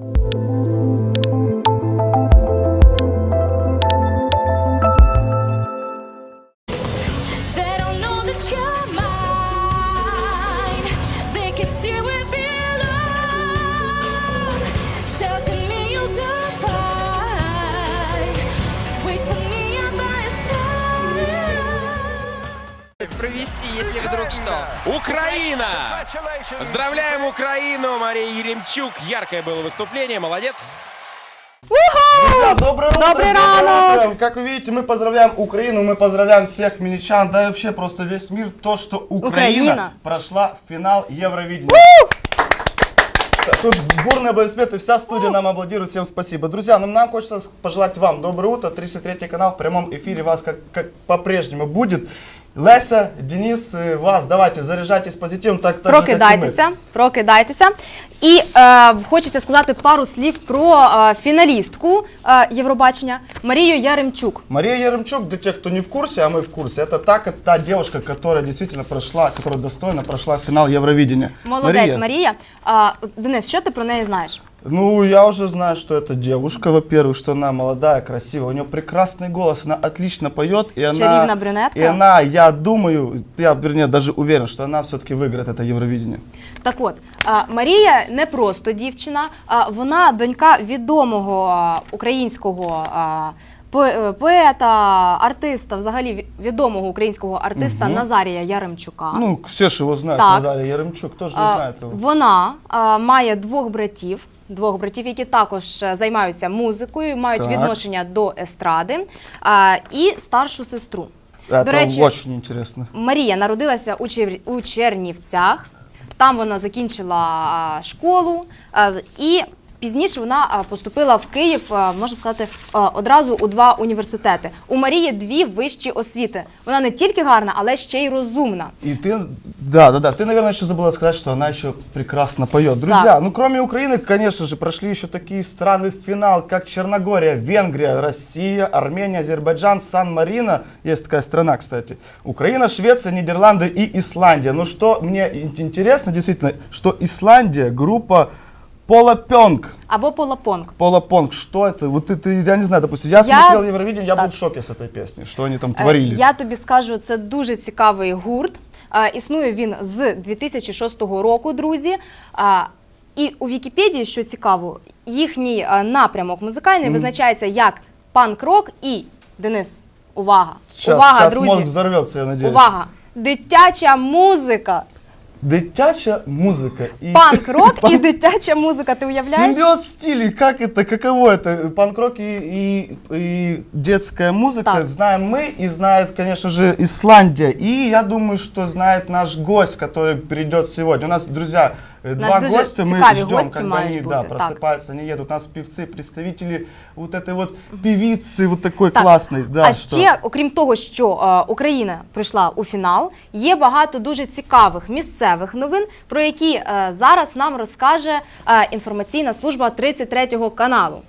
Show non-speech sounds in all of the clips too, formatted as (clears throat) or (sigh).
you Еремчук. Яркое было выступление. Молодец. Друзья, доброе утро! Добрый доброе ранок! утро. Как вы видите, мы поздравляем Украину, мы поздравляем всех миничан, да и вообще просто весь мир, то, что Украина, Украина. прошла в финал Евровидения. Тут бурные аплодисменты, вся студия нам аплодирует, всем спасибо. Друзья, ну нам хочется пожелать вам доброе утро, 33 канал в прямом эфире вас как, как по-прежнему будет. Леся, Денис, э, вас, давайте, заряжайтесь позитивом, так, так же, как и мы. Прокидайтеся, прокидайтеся. І е, хочеться сказати пару слів про е, фіналістку е, Євробачення Марію Яремчук. Мария Яремчук, для тех, кто не в курсе, а мы в курсе, это та, та девушка, которая действительно прошла, которая достойно прошла финал Евровидения. Молодець Марія. А, Денис, що ти про неї знаєш? Ну, я уже знаю, что это девушка, во-первых, что она молодая, красивая, у нее прекрасный голос, она отлично поет, и она... Чаривна брюнетка. И она, я думаю, я, вернее, даже уверен, что она все-таки выиграет это Евровидение. Так от, а, Марія не просто дівчина, а вона донька відомого а, українського а, по- е, поета, артиста, взагалі відомого українського артиста Назарія Яремчука. Ну, все же его знают, Так. Назария Яремчук, тоже А, знает его. Вона а, має двох братів, двох братів, які також е, займаються музикою, мають Так. відношення до естради, а, і старшу сестру. Это До речі. Марія народилася у, Чер... у Чернівцях. Там вона закінчила школу і. Пізніше вона а, поступила в Київ, а, можна сказати, а, одразу у два університети. У Марії дві вищі освіти. Вона не тільки гарна, але ще й розумна. И ты, да, да, да, ты, наверное, еще забыла сказать, что она еще прекрасно поет. Друзья, Да. ну кроме Украины, конечно же, прошли еще такие страны в финал, как Черногория, Венгрия, Россия, Армения, Азербайджан, Сан-Марино. Есть такая страна, кстати. Украина, Швеция, Нидерланды и Исландия. Ну что мне ин- интересно, действительно, что Исландия, группа Полапенг. Або Полапонг. Полапонг, что это? Вот ты, ты- я не знаю, допустим, я, Я- смотрел Евровидение, я был Так. в шоке с этой песни, что они там Е, творили. Я тобі скажу, це дуже цікавий гурт. Е, Існує він з 2006 року, друзі. А, І у Вікіпедії, що цікаво, їхній е, напрямок музикальний визначається як панк-рок і Денис. Увага! Щас- увага, щас друзі! мозг взорвется, я надеюсь. Увага! Дитяча музика! Дитяча музыка. И... Панк-рок і (laughs) дитяча музика. Ти уявляєш? Симбиоз стилей, как это, каково это? Панк-рок и, и, и детская музыка Так. знаем мы и знает, конечно же, Исландия. И я думаю, что знает наш гость, который придет сегодня. У нас, друзья, э, нас два дуже гостя, мы цікаві ждем, гості когда мають они да, бути, так. просыпаются, они едут. У нас певцы, представители вот этой вот певицы, вот такой Так. классной. Да, а что- ще, окрім того, що е, Україна прийшла у фінал, є багато дуже цікавих місцевих новин, про які е, зараз нам розкаже е, інформаційна служба 33 каналу.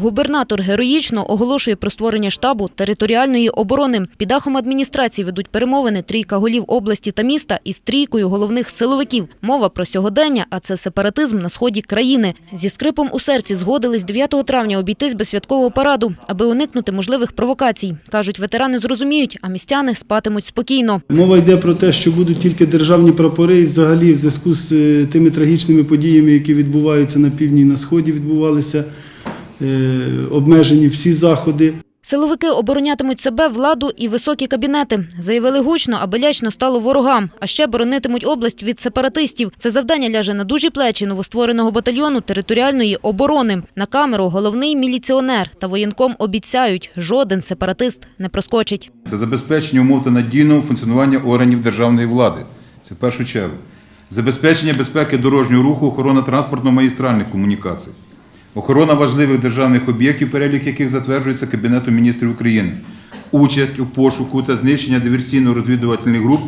Губернатор героїчно оголошує про створення штабу територіальної оборони. Під дахом адміністрації ведуть перемовини трійка голів області та міста із трійкою головних силовиків. Мова про сьогодення, а це сепаратизм на сході країни. Зі скрипом у серці згодились 9 травня обійтись без святкового параду, аби уникнути можливих провокацій. кажуть, ветерани зрозуміють, а містяни спатимуть спокійно. Мова йде про те, що будуть тільки державні прапори, і взагалі, в зв'язку з е, тими трагічними подіями, які відбуваються на півдні і на сході, відбувалися обмежені всі заходи. Силовики оборонятимуть себе, владу і високі кабінети. Заявили гучно, аби лячно стало ворогам. А ще боронитимуть область від сепаратистів. Це завдання ляже на дужі плечі новоствореного батальйону територіальної оборони. На камеру головний міліціонер та воєнком обіцяють, жоден сепаратист не проскочить. Це забезпечення умов та надійного функціонування органів державної влади. Це в першу чергу. Забезпечення безпеки дорожнього руху, охорона транспортно-магістральних комунікацій, охорона важливих державних об'єктів, перелік яких затверджується Кабінетом міністрів України, участь у пошуку та знищення диверсійно-розвідувальних груп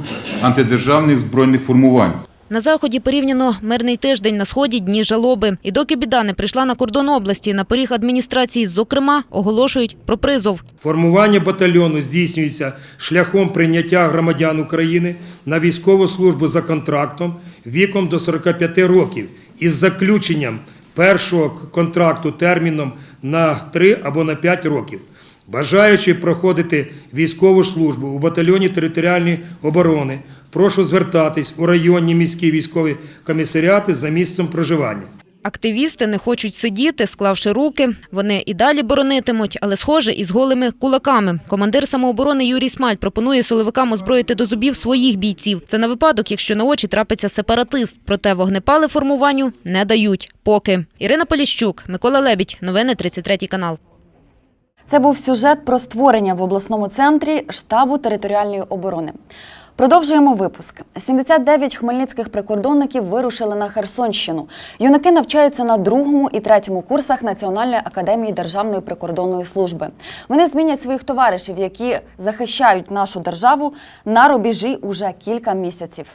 антидержавних збройних формувань. На заході порівняно мирний тиждень, на сході дні жалоби. І доки біда не прийшла на кордон області, на поріг адміністрації, зокрема, оголошують про призов. Формування батальйону здійснюється шляхом прийняття громадян України на військову службу за контрактом віком до 45 років із заключенням першого контракту терміном на 3 або на 5 років. Бажаючи проходити військову службу у батальйоні територіальної оборони, прошу звертатись у районні міські військові комісаріати за місцем проживання. Активісти не хочуть сидіти, склавши руки. Вони і далі боронитимуть, але схоже, із голими кулаками. Командир самооборони Юрій Смаль пропонує силовикам озброїти до зубів своїх бійців. Це на випадок, якщо на очі трапиться сепаратист. Проте вогнепали формуванню не дають. Поки Ірина Поліщук, Микола Лебідь. Новини 33 канал. Це був сюжет про створення в обласному центрі штабу територіальної оборони. Продовжуємо випуск. 79 хмельницьких прикордонників вирушили на Херсонщину. Юнаки навчаються на другому і третьому курсах Національної академії Державної прикордонної служби. Вони змінять своїх товаришів, які захищають нашу державу на рубежі уже кілька місяців.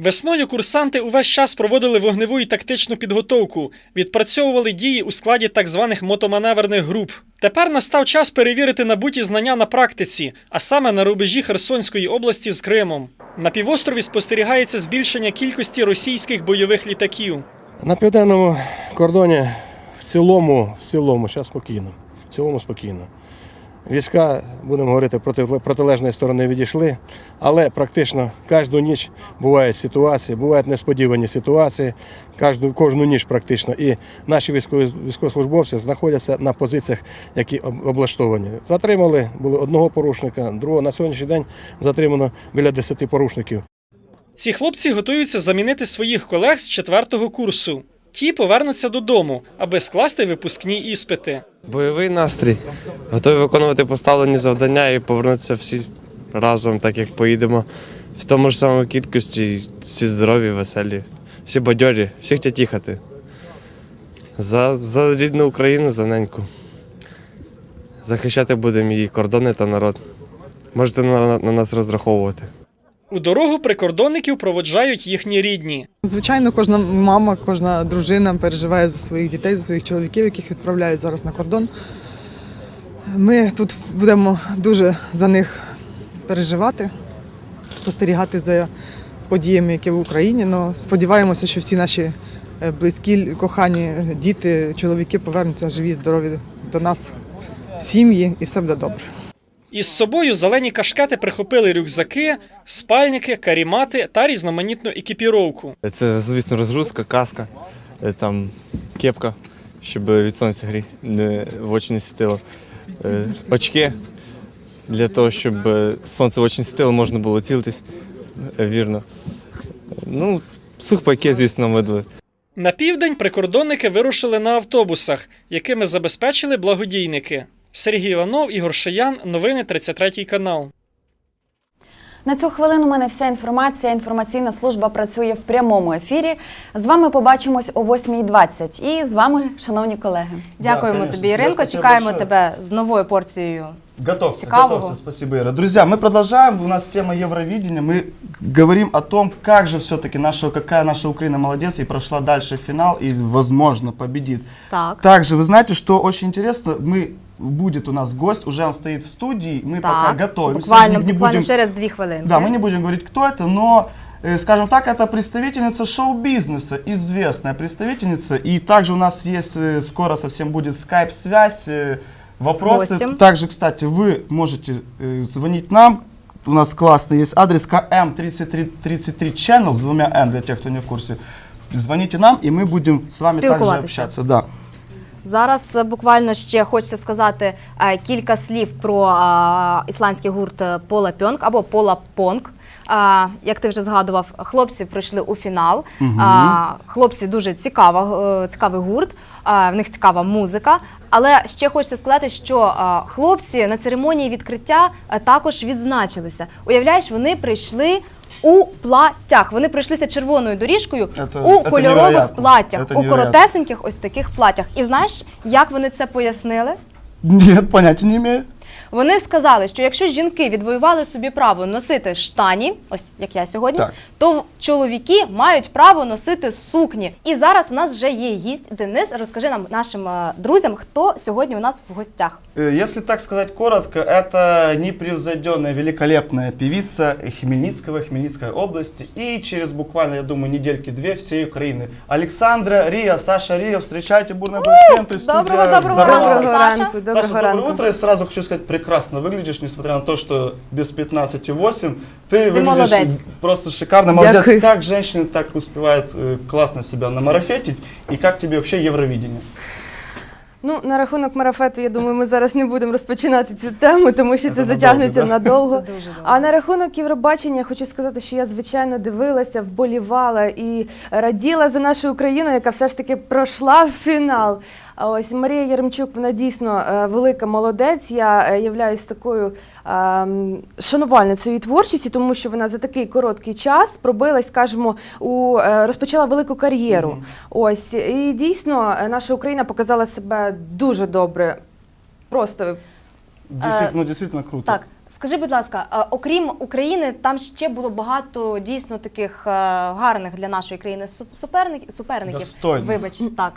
Весною курсанти увесь час проводили вогневу і тактичну підготовку, відпрацьовували дії у складі так званих мотоманеврних груп. Тепер настав час перевірити набуті знання на практиці, а саме на рубежі Херсонської області з Кримом. На півострові спостерігається збільшення кількості російських бойових літаків. На південному кордоні в цілому, в цілому, зараз спокійно. В цілому спокійно. Війська, будемо говорити, проти протилежної сторони відійшли, але практично кожну ніч бувають ситуації, бувають несподівані ситуації, кожну, кожну ніч практично. І наші військові військовослужбовці знаходяться на позиціях, які облаштовані. Затримали були одного порушника, другого на сьогоднішній день затримано біля 10 порушників. Ці хлопці готуються замінити своїх колег з четвертого курсу. Ті повернуться додому, аби скласти випускні іспити. Бойовий настрій. Готові виконувати поставлені завдання і повернутися всі разом, так як поїдемо в тому ж самому кількості, всі здорові, веселі, всі бадьорі, всі хочуть їхати. За, за рідну Україну, за неньку. Захищати будемо її кордони та народ. Можете на, на нас розраховувати. У дорогу прикордонників проводжають їхні рідні. Звичайно, кожна мама, кожна дружина переживає за своїх дітей, за своїх чоловіків, яких відправляють зараз на кордон. Ми тут будемо дуже за них переживати, спостерігати за подіями, які в Україні. Но сподіваємося, що всі наші е, близькі, кохані діти, чоловіки повернуться живі, здорові до нас в сім'ї, і все буде добре. Із собою зелені кашкети прихопили рюкзаки, спальники, карімати та різноманітну екіпіровку. Це, звісно, розгрузка, каска, е, там кепка, щоб від сонця грі не, в очі не світило. Е, Очки для того, щоб е, сонце в очі не світило, можна було цілитись вірно. Ну, сухпайки, звісно, видали. На південь прикордонники вирушили на автобусах, якими забезпечили благодійники. Сергій Іванов, Ігор Шиян, новини 33 канал. На цю хвилину у мене вся інформація. Інформаційна служба працює в прямому ефірі. З вами побачимось о 8.20. І з вами, шановні колеги. Дякуємо да, тобі, Іринко. Чекаємо тебе з новою порцією. Готовься, Цікавого. готовься, спасибо, Ира. Друзья, мы продолжаем. У нас тема Евровидения. Мы говорим о том, как же все-таки наша, какая наша Украина молодец и прошла дальше в финал и, возможно, победит. Так. Также, вы знаете, что очень интересно, мы будет у нас гость, уже он стоит в студии, мы пока Так. готовимся. Буквально, не- не буквально будем- через дві хвилинки. Да, мы не будем говорить, кто это, но, э, скажем так, это представительница шоу-бизнеса, известная представительница. И также у нас есть, э, скоро совсем будет скайп-связь, э, вопросы. гостем. Также, кстати, вы можете э, звонить нам. У нас классный есть адрес КМ3333 Channel с двумя N, для тех, кто не в курсе. Звоните нам, и мы будем с вами также Спілкуватися. общаться. Да. Зараз е, буквально ще хочеться сказати е, кілька слів про е, ісландський гурт е, Пола Пьонг або Пола Понг. А, як ти вже згадував, хлопці пройшли у фінал. А, хлопці дуже цікава, е, цікавий гурт, а, в них цікава музика. Але ще хочеться сказати, що а, хлопці на церемонії відкриття е, також відзначилися. Уявляєш, вони прийшли у платтях. Вони пройшлися червоною доріжкою Це- у це кольорових невероятно. платтях, у коротесеньких ось таких платтях. І знаєш, як вони це пояснили? Нет, понятия не имею. Вони сказали, що якщо жінки відвоювали собі право носити штані, ось як я сьогодні, Так. то чоловіки мають право носити сукні. І зараз у нас вже є гість Денис. Розкажи нам нашим е, друзям, хто сьогодні у нас в гостях. Э, Если так сказать коротко, это непревзойденная, великолепная певица Хмельницкого, Хмельницкой области и через буквально, я думаю, недельки-две всей Украины. Александра Рия, Саша Рия, встречайте бурные аплодисменты. студия Доброго, доброго взорвалась. ранку, Саша. Саша, доброе утро. И сразу хочу сказать, прекрасно выглядишь, несмотря на то, что без 15,8. Ты, выглядишь молодец. просто шикарно. Молодец. Дякую. Как женщины так успевают э, классно себя намарафетить? И как тебе вообще Евровидение? Ну, на рахунок марафету, я думаю, ми зараз не будемо розпочинати цю тему, тому що Це це, надовго, затягнеться да? надовго. Це дуже довго. А на рахунок Євробачення хочу сказати, що я звичайно дивилася, вболівала і раділа за нашу Україну, яка все ж таки пройшла в фінал. Ось Марія Яремчук, вона дійсно е, велика молодець. Я е, являюсь такою е, шанувальницею її творчості, тому що вона за такий короткий час пробилась, скажімо, у е, розпочала велику кар'єру. Ось і дійсно наша Україна показала себе дуже добре. Просто Действительно, ну, действительно круто. Так, скажи, будь ласка, окрім України, там ще було багато дійсно таких гарних для нашої країни суперників. суперників. Достойних. Вибач, так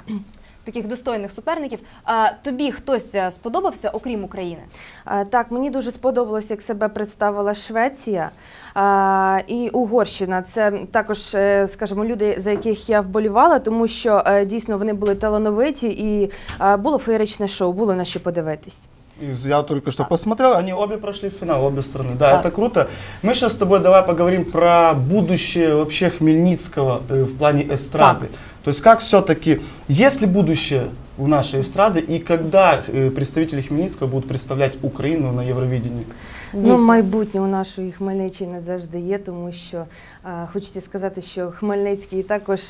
Таких достойних суперників. Е, Тобі хтось е, сподобався, окрім України? Е, Так, мені дуже сподобалося, як себе представила Швеція е, і Угорщина. Це також, е, скажімо, люди, за яких я вболівала, тому що е, дійсно вони були талановиті і е, було феєричне шоу, було на що подивитись. И Я только что посмотрел, они обе прошли в финал, обе страны. Да, Так. это круто. Мы сейчас с тобой давай поговорим про будущее вообще Хмельницкого э, в плане эстрады. То есть как все-таки, есть ли будущее у нашей эстрады и когда э, представители Хмельницкого будут представлять Украину на Евровидении? Ну, майбутнє у нашої Хмельниччини завжди є, тому що е, хочеться сказати, що Хмельницький також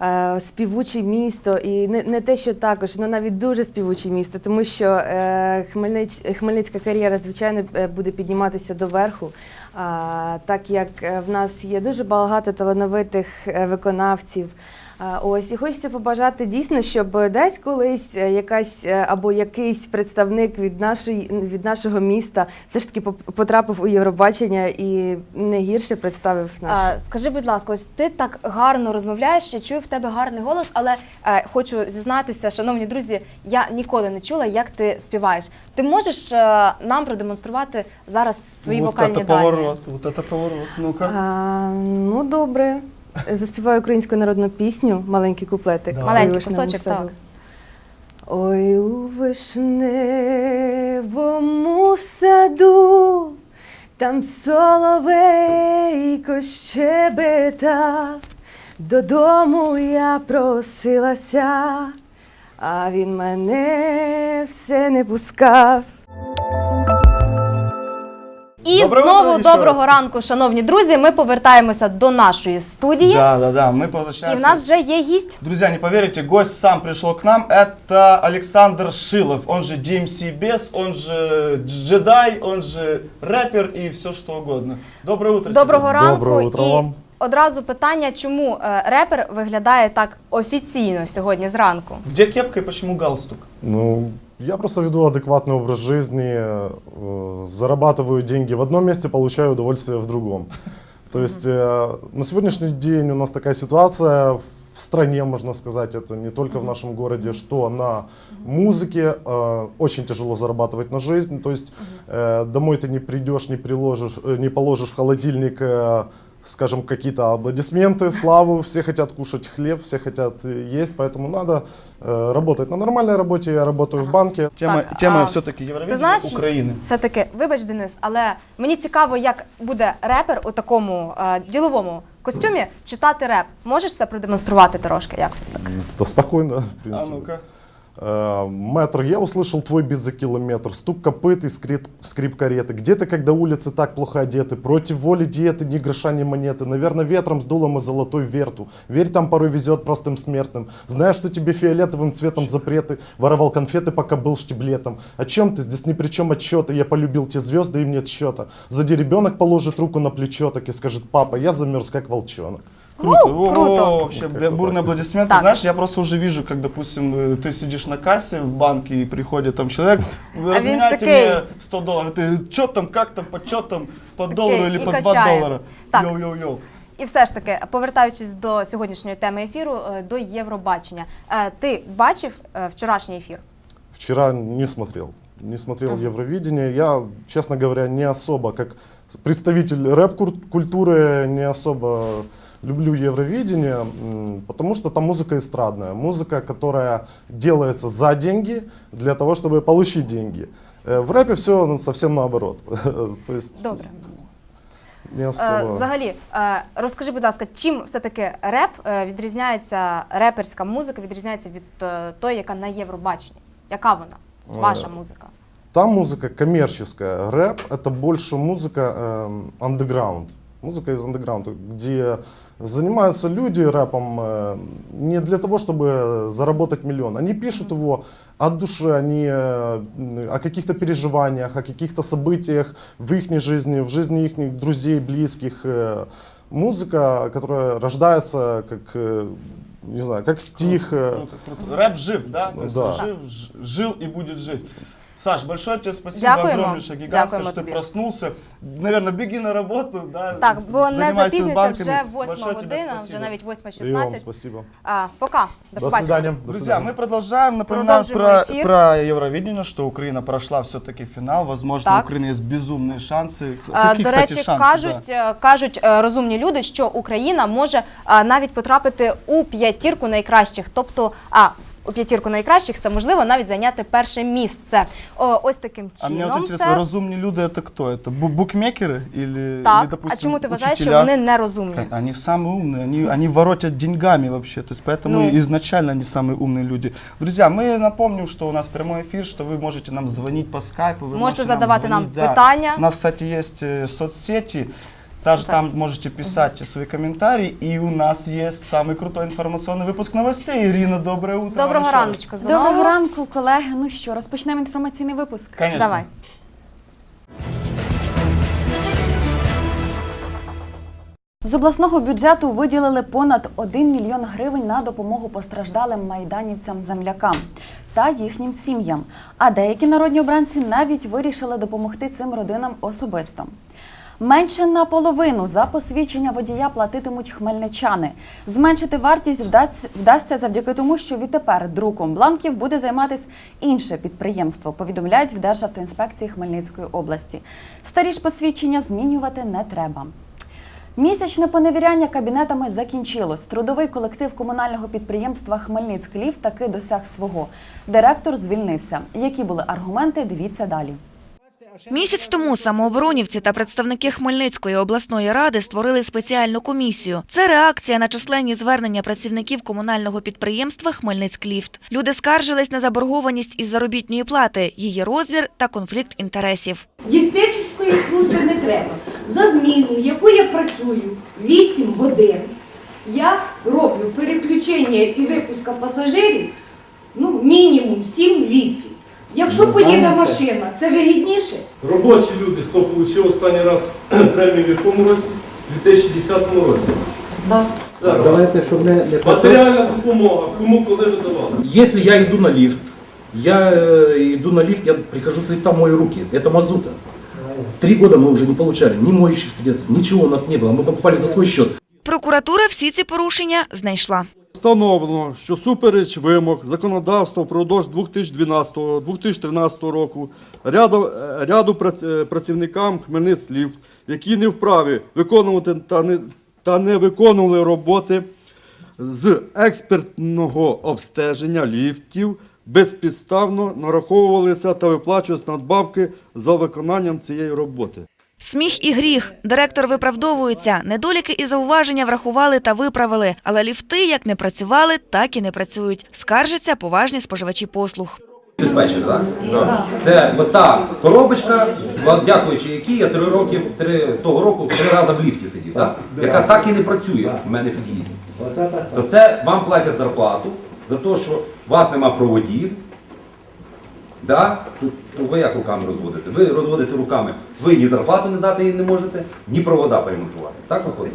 е, співуче місто, і не, не те, що також, але навіть дуже співуче місто, тому що е, Хмельнич, Хмельницька кар'єра, звичайно, е, буде підніматися до верху. А, так як е, в нас є дуже багато талановитих е, виконавців. Ось і хочеться побажати дійсно, щоб десь колись е, якась е, або якийсь представник від нашої від нашого міста все ж таки потрапив у Євробачення і не гірше представив наш. А, скажи, будь ласка, ось ти так гарно розмовляєш, я чую в тебе гарний голос, але е, хочу зізнатися, шановні друзі, я ніколи не чула, як ти співаєш. Ти можеш е, нам продемонструвати зараз свої вот вокальні дані? поворот, вот это поворот. Ну-ка. А, ну добре. Заспіваю українську народну пісню, маленький куплетик. Да. Маленький кусочок, саду». так. Ой, у вишневому саду, там соловейко щебетав, додому я просилася, а він мене все не пускав. І Доброго знову утра, ще доброго раз. ранку, шановні друзі. Ми повертаємося до нашої студії, Да, да, да, мы і возвращаемся. в нас вже є гість. Друзья, не поверите, гость сам пришел к нам. Это Александр Шилов, он же DMC Бес, он же джедай, он же рэпер и все что угодно. Доброе утро. Доброго тебе. ранку. і одразу питання, чому е, репер виглядає так офіційно сьогодні зранку? Где кепка и почему галстук? Ну, я просто веду адекватный образ жизни, э, зарабатываю деньги в одном месте, получаю удовольствие в другом. То есть э, на сегодняшний день у нас такая ситуация в стране, можно сказать, это не только в нашем городе, что на музыке э, очень тяжело зарабатывать на жизнь. То есть э, домой ты не придешь, не приложишь, э, не положишь в холодильник э, скажем, какие-то аплодисменты, славу, все хотят кушать хлеб, все хотят э, есть, поэтому надо э, работать на нормальной работе, я работаю в банке. Тема, Так, тема а, все-таки Ти Евровидения знаєш, Украины. все-таки, вибач, Денис, але мені цікаво, як буде репер у такому е, діловому костюмі читати реп. Можеш це продемонструвати трошки якось так? Это спокойно, в А принципе. ну-ка. Э, Мэтр, я услышал твой бит за километр, стук копыт и скрип, скрип кареты. Где ты, когда улицы так плохо одеты? Против воли диеты, ни гроша, ни монеты. Наверное, ветром сдуло мы золотой верту. Верь, там порой везет простым смертным. Знаю, что тебе фиолетовым цветом запреты. Воровал конфеты, пока был штиблетом. О чем ты? Здесь ни при чем отчеты. Я полюбил те звезды, им нет счета. Сзади ребенок положит руку на плечо, так и скажет, папа, я замерз, как волчонок. Круто, Ну, О, круто. вообще бля, бурные аплодисменты. Так. Знаешь, я просто уже вижу, как, допустим, э, ты сидишь на кассе в банке и приходит там человек, вы А разменяйте він такий. мне 100 долларов. Ты что там, как там, по что там, по Такий, доллару или і по 2 качає. доллара? Так. Йоу-йоу-йоу. І все ж таки, повертаючись до сьогоднішньої теми ефіру, е, до Євробачення. Е, Ти бачив е, вчорашній ефір? Вчера не смотрел. Не смотрел Евровидение. Я, честно говоря, не особо, как представитель рэп-культуры, не особо люблю Евровидение, м, потому что там музыка эстрадная. Музыка, которая делается за деньги, для того, чтобы получить деньги. Э, В рэпе все совсем наоборот. (laughs) То есть Добре. не Е, особо... Взагалі, е, розкажи, будь ласка, чим все-таки реп е, відрізняється, реперська музика відрізняється від е, тої, яка на Євробаченні? Яка вона? Ваша Е, музика? Там музыка коммерческая. Рэп — это больше музыка эм, underground. Музыка из андеграунда, где занимаются люди рэпом э, не для того, чтобы заработать миллион. Они пишут его от души, они э, м, о каких-то переживаниях, о каких-то событиях в их жизни, в жизни их друзей, близких. э. Музыка, которая рождается как, э, не знаю, как стих. э, Круто, круто. Рэп жив, да? То есть Да. Жив, ж- жил и будет жить. Саш, большое тебе спасибо, Дякуємо. огромнейшее, гигантское, Дякуємо что ты тобі. проснулся. Наверное, беги на работу, да? Так, бо не занимайся запізнюйся банками. вже 8 Большое тебе година, спасибо. вже навіть И вам 8.16. спасибо. А, пока, до, До побачення. свидания. До Друзья, свидания. мы продолжаем. Напоминаем Продолжим про, эфир. про Евровидение, что Украина прошла все-таки финал. Возможно, Так. у Украины есть безумные шансы. Е, Какие, До кстати, речі, шансы? кажуть, е, кажуть е, розумні люди, що Україна може е, навіть потрапити у п'ятірку найкращих. Тобто, а у п'ятірку найкращих це можливо навіть зайняти перше місце. О, ось таким А мне чином. вот интересно, це. разумные люди это кто? Это бу- букмекеры или, Так, или, допустим, а чому ти вважаєш, що учителя? вони нерозумні? Кон- Они самые умные, они, они воротят деньгами вообще, то есть поэтому Ну. изначально они самые умные люди. Друзья, мы напомним, что у нас прямой эфир, что вы можете нам звонить по скайпу. Вы Можете задавати нам звонить, да. питання. У нас, кстати, есть э, соцсети, даже Так. там можете писать свои комментарии, и у нас есть самый крутой информационный выпуск новостей. Ирина, доброе утро. Доброго вам еще раз. раночку знову. Доброго ранку, колеги. Ну що, розпочнемо інформаційний випуск. Конечно. Давай. З обласного бюджету виділили понад 1 мільйон гривень на допомогу постраждалим майданівцям-землякам та їхнім сім'ям. А деякі народні обранці навіть вирішили допомогти цим родинам особисто. Менше наполовину за посвідчення водія платитимуть хмельничани. Зменшити вартість вдасться, завдяки тому, що відтепер друком бланків буде займатися інше підприємство, повідомляють в Державтоінспекції Хмельницької області. Старі ж посвідчення змінювати не треба. Місячне поневіряння кабінетами закінчилось. Трудовий колектив комунального підприємства Хмельницький таки досяг свого. Директор звільнився. Які були аргументи? Дивіться далі. Місяць тому самооборонівці та представники Хмельницької обласної ради створили спеціальну комісію. Це реакція на численні звернення працівників комунального підприємства Хмельницькліфт. Люди скаржились на заборгованість із заробітної плати, її розмір та конфлікт інтересів. Диспетчерської служби не треба. За зміну, яку я працюю 8 годин, я роблю переключення і випуска пасажирів ну, мінімум 7-8. Якщо поїде машина, це вигідніше? Робочі люди, хто отримав останній раз премію (clears throat) в якому році? У 2010 році. Зараз. Давайте, щоб не, не Матеріальна допомога, кому коли видавали? Если я иду на лифт, я э, иду на лифт, я прихожу с лифта, мою руки. Это мазута. Три года мы уже не получали ни моющих средств, ничего у нас не было. Мы покупали за свой счет. Прокуратура всі ці порушення знайшла. Встановлено, що супереч вимог законодавства впродовж 2012-2013 року ряду, е, ряду е, працівникам Хмельницький, які не вправі виконувати та не, та не виконували роботи з експертного обстеження ліфтів, безпідставно нараховувалися та виплачувалися надбавки за виконанням цієї роботи. Сміх і гріх. Директор виправдовується. Недоліки і зауваження врахували та виправили. Але ліфти як не працювали, так і не працюють. Скаржаться поважні споживачі послуг. Диспетчер, так? Це от та коробочка, дякуючи якій я три роки, три, того року три рази в ліфті сидів, так? яка так і не працює в мене під'їзді. То це вам платять зарплату за те, що у вас нема проводів. Да? Тут, ви як руками розводите? Ви розводите руками. Ви ні зарплату не дати їм не можете, ні провода перемонтувати. Так виходить?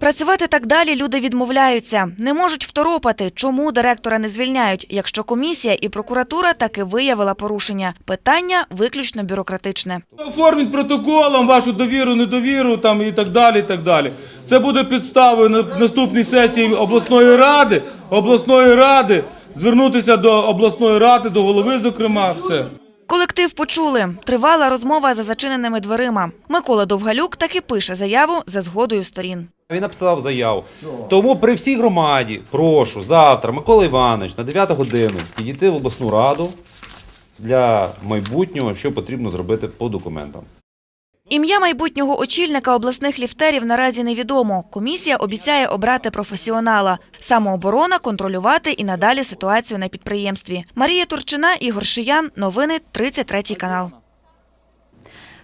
Працювати так далі люди відмовляються, не можуть второпати, чому директора не звільняють, якщо комісія і прокуратура таки виявила порушення. Питання виключно бюрократичне. Оформіть протоколом вашу довіру, недовіру там і так далі. і так далі. Це буде підставою на наступній сесії обласної ради, обласної ради звернутися до обласної ради, до голови, зокрема, все. Колектив почули. Тривала розмова за зачиненими дверима. Микола Довгалюк таки пише заяву за згодою сторін. Він написав заяву. Тому при всій громаді прошу завтра Микола Іванович на 9 годину підійти в обласну раду для майбутнього, що потрібно зробити по документам. Ім'я майбутнього очільника обласних ліфтерів наразі невідомо. Комісія обіцяє обрати професіонала. Самооборона контролювати і надалі ситуацію на підприємстві. Марія Турчина, Ігор Шиян. Новини 33 канал.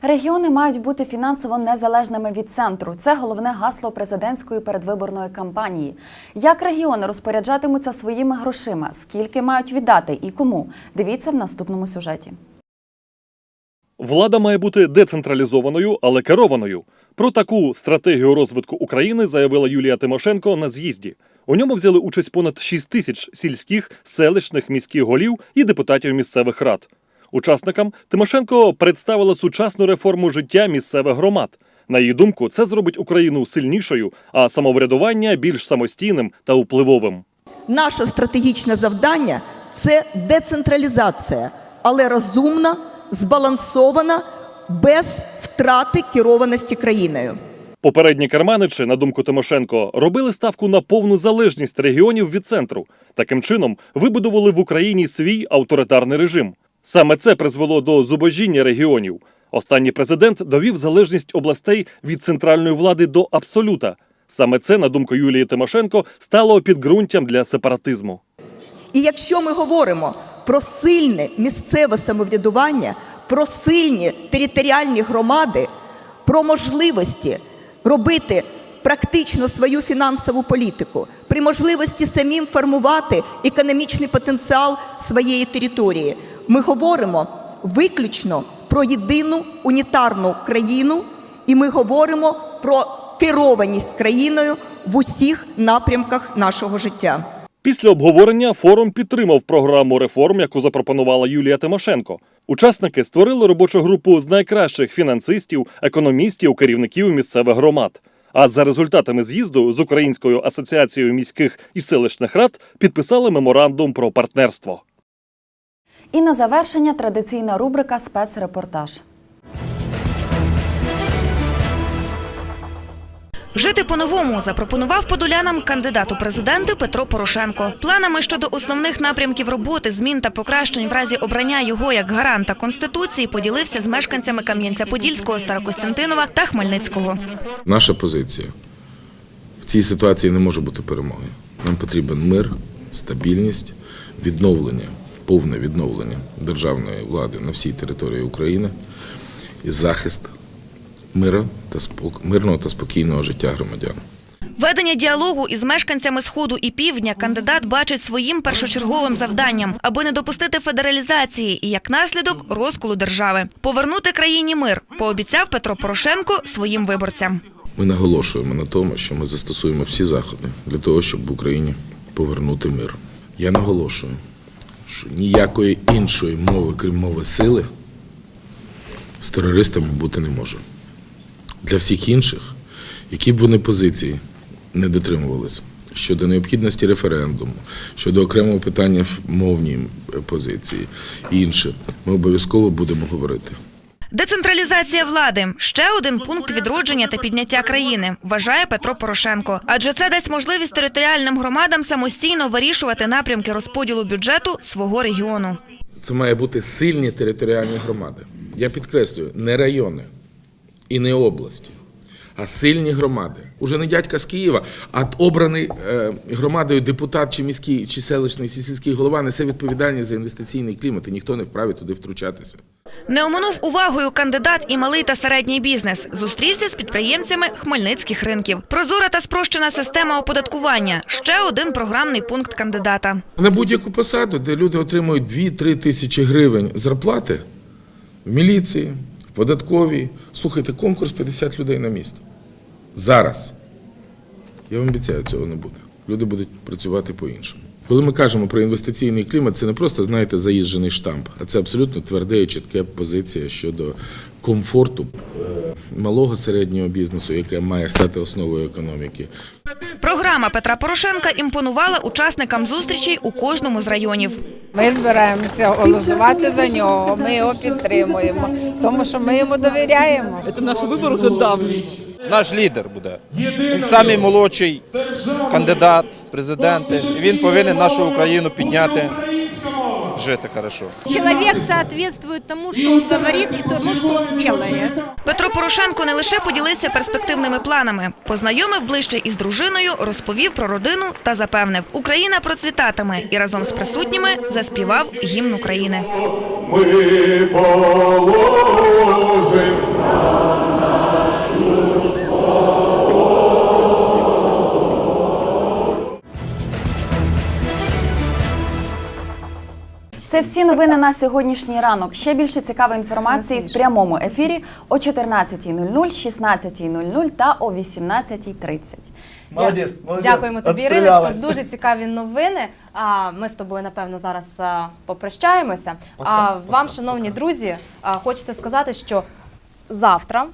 Регіони мають бути фінансово незалежними від центру. Це головне гасло президентської передвиборної кампанії. Як регіони розпоряджатимуться своїми грошима, скільки мають віддати і кому? Дивіться в наступному сюжеті. Влада має бути децентралізованою, але керованою. Про таку стратегію розвитку України заявила Юлія Тимошенко на з'їзді. У ньому взяли участь понад 6 тисяч сільських, селищних міських голів і депутатів місцевих рад. Учасникам Тимошенко представила сучасну реформу життя місцевих громад. На її думку, це зробить Україну сильнішою, а самоврядування більш самостійним та впливовим. Наше стратегічне завдання це децентралізація, але розумна, збалансована, без втрати керованості країною. Попередні керманичі, на думку Тимошенко, робили ставку на повну залежність регіонів від центру. Таким чином вибудували в Україні свій авторитарний режим. Саме це призвело до зубожіння регіонів. Останній президент довів залежність областей від центральної влади до абсолюта. Саме це, на думку Юлії Тимошенко, стало підґрунтям для сепаратизму. І якщо ми говоримо про сильне місцеве самоврядування, про сильні територіальні громади, про можливості робити практично свою фінансову політику, при можливості самим формувати економічний потенціал своєї території, ми говоримо виключно про єдину унітарну країну, і ми говоримо про керованість країною в усіх напрямках нашого життя. Після обговорення форум підтримав програму реформ, яку запропонувала Юлія Тимошенко. Учасники створили робочу групу з найкращих фінансистів, економістів, керівників місцевих громад. А за результатами з'їзду з Українською асоціацією міських і селищних рад підписали меморандум про партнерство. І на завершення традиційна рубрика спецрепортаж. Жити по-новому запропонував подолянам кандидат у президенти Петро Порошенко. Планами щодо основних напрямків роботи, змін та покращень в разі обрання його як гаранта конституції поділився з мешканцями Кам'янця-Подільського, Старокостянтинова та Хмельницького. Наша позиція в цій ситуації не може бути перемоги. Нам потрібен мир, стабільність, відновлення, повне відновлення державної влади на всій території України і захист мира та спок... мирного та спокійного життя громадян. Ведення діалогу із мешканцями Сходу і Півдня кандидат бачить своїм першочерговим завданням, аби не допустити федералізації і як наслідок розколу держави. Повернути країні мир, пообіцяв Петро Порошенко своїм виборцям. Ми наголошуємо на тому, що ми застосуємо всі заходи для того, щоб в Україні повернути мир. Я наголошую, що ніякої іншої мови, крім мови сили, з терористами бути не може. Для всіх інших, які б вони позиції не дотримувалися щодо необхідності референдуму, щодо окремого питання в мовній позиції і інше, ми обов'язково будемо говорити. Децентралізація влади ще один пункт відродження та підняття країни, вважає Петро Порошенко. Адже це дасть можливість територіальним громадам самостійно вирішувати напрямки розподілу бюджету свого регіону. Це має бути сильні територіальні громади. Я підкреслюю, не райони і не області, а сильні громади. Уже не дядька з Києва, а обраний е, громадою депутат чи міський, чи селищний, чи сільський голова несе відповідальність за інвестиційний клімат, і ніхто не вправі туди втручатися. Не оминув увагою кандидат і малий та середній бізнес. Зустрівся з підприємцями хмельницьких ринків. Прозора та спрощена система оподаткування ще один програмний пункт кандидата. На будь-яку посаду, де люди отримують 2-3 тисячі гривень зарплати в міліції, в податковій. Слухайте, конкурс 50 людей на місто. Зараз. Я вам обіцяю, цього не буде. Люди будуть працювати по-іншому. Коли ми кажемо про інвестиційний клімат, це не просто, знаєте, заїжджений штамп, а це абсолютно тверде і чітке позиція щодо комфорту е, малого середнього бізнесу, яке має стати основою економіки. Програма Петра Порошенка імпонувала учасникам зустрічей у кожному з районів. Ми збираємося голосувати за нього. Ми його підтримуємо, тому що ми йому довіряємо. Це наш вибор вже давній. Наш лідер буде. Він самий молодший кандидат, президент. І він повинен нашу Україну підняти, жити хорошо. Человек соответствует тому, что он говорит и тому, что он делает. Петро Порошенко не лише поділився перспективними планами, познайомив ближче із дружиною, розповів про родину та запевнив, Україна процвітатиме і разом з присутніми заспівав гімн України. Ми положим Це всі новини на сьогоднішній ранок. Ще більше цікавої інформації в прямому ефірі о 14.00, 16.00 та о 18.30. Молодець, молодець. Дякуємо тобі, Іриночко. Дуже цікаві новини. А ми з тобою, напевно, зараз попрощаємося. А вам, шановні друзі, хочеться сказати, що завтра.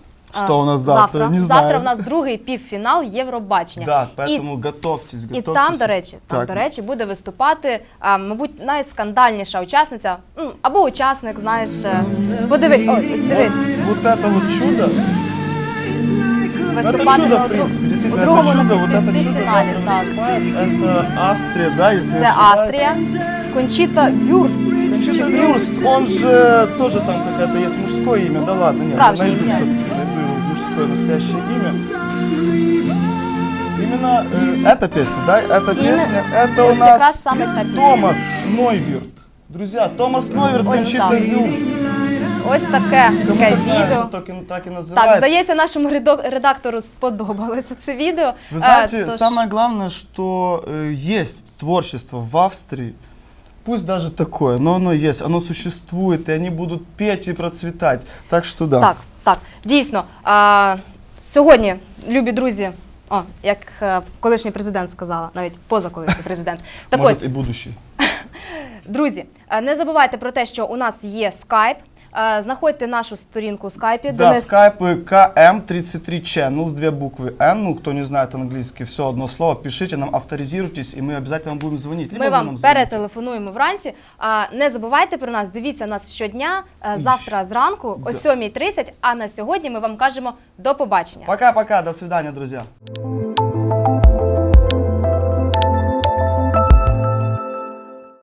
Що у нас завтра? Не знаю. завтра у нас другий півфінал Євробачення. Да, І поэтому готовьтесь, І готовьтесь. там, до речі, там, Так. до речі, буде виступати, а, мабуть, найскандальніша учасниця, м, або учасник, знаєш. е, Подивись, ой, ось дивись. Вот это вот чудо Виступатиме чудо, у, в друг- принципе, действительно, у другому это чудо, вот это напівфіналі. чудо Так. Это Австрия, да, если Це я ошибаюсь. Австрія, Кончіта Вюрст. Чи Вюрст, он же тоже там какое-то есть мужское имя, да ладно. нет, Справжнее найду, имя. собственно, найду его мужское настоящее имя. Именно э, эта песня, да, эта Именно- песня, это у ось нас якраз саме ця пісня. Томас Нойвірт. Друзья, Томас Нойвірт, Ось Кончита так. Вюрст. Ось таке, таке так відео. так так і Так, здається, нашому редактору сподобалося це відео. Вы Е, знаете, тож- самое главное, что есть творчество в Австрии, пусть даже такое, но оно есть, оно существует, и они будут петь и процветать. Так что да. Так, так, дійсно. А, сьогодні, любі друзі, о, як е, колишній президент сказала, навіть позаколишній президент. (laughs) Так ось, Может и будущий. (laughs) друзі, е, не забувайте про те, що у нас є скайп. Е, Знаходьте нашу сторінку у скайпі. Да, скайпы КМ33 Channels, две буквы N, ну, кто не знает английский, все одно слово, пишите нам, авторизируйтесь, и мы обязательно вам будем звонить. Либо Ми вы вам нам звоните. перетелефонуємо вранці. А, Не забувайте про нас, дивіться нас щодня, е, завтра зранку о 7.30, а на сьогодні ми вам кажемо до побачення. Пока-пока, до свидания, друзья.